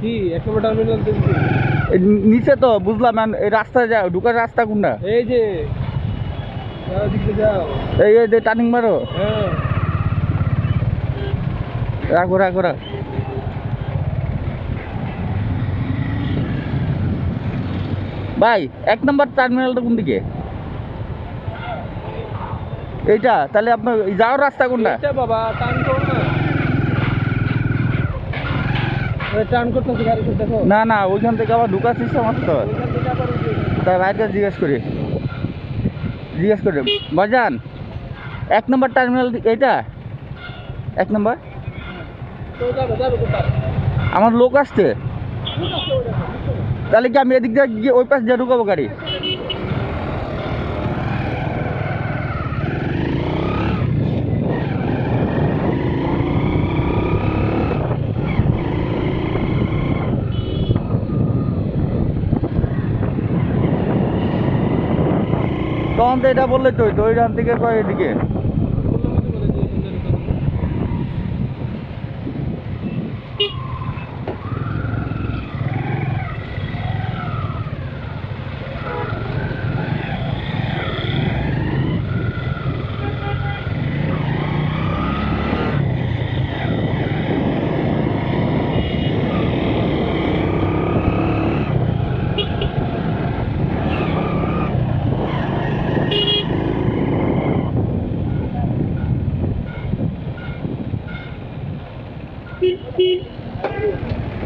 কি এক টার্মিনাল নিচে তো বুঝলাম এই রাস্তা যাও ঢুকার রাস্তা কোনটা? এই যে যাও। এই যে টার্নিং মারো। হ্যাঁ। রাখো রাখো রাখ। ভাই এক নম্বর টার্মিনালটা কোন দিকে? এইটা তাহলে আপনার যাওয়ার রাস্তা কোনটা? বাবা টার্ন করো না না না ওইখান থেকে আবার ঢুকার সিস্টেম আসতে আবার তাই ভাইকে জিজ্ঞেস করি। জিজ্ঞেস করি। বাজান এক নম্বর টার্মিনাল এইটা? এক নম্বর? আমার লোক আসছে। তাহলে কি আমি এদিক দিয়ে গিয়ে ওই পাশ দিয়ে ঢুকাবো গাড়ি? তখন তো এটা বললে তো ওই ডান থেকে কয় এদিকে?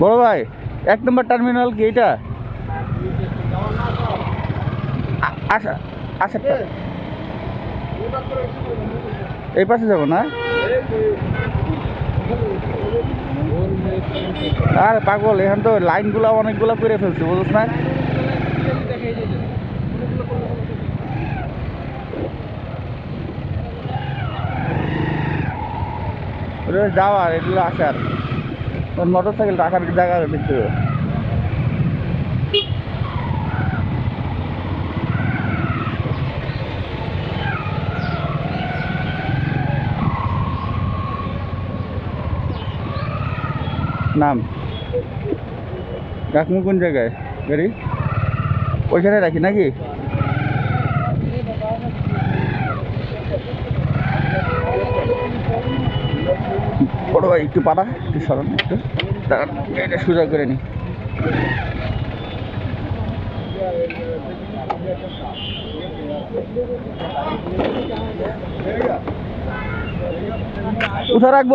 বড় ভাই, এক নম্বর টার্মিনাল কি এটা আচ্ছা আচ্ছা। এই পাশে যাব না? আর পাগল, এখান তো লাইনগুলো অনেকগুলো করে ফেলছে, বুঝছ না? যাওয়ার, এগুলো আসার। তোর মোটর সাইকেল রাখার জায়গা দেখতে হবে। নাম? রাখব কোন জায়গায়? গাড়ি? ওইখানে রাখি নাকি? বড় ভাই একটু পাড়া একটু সরান একটু। এটা সোজা করে নি। উঠা রাখব?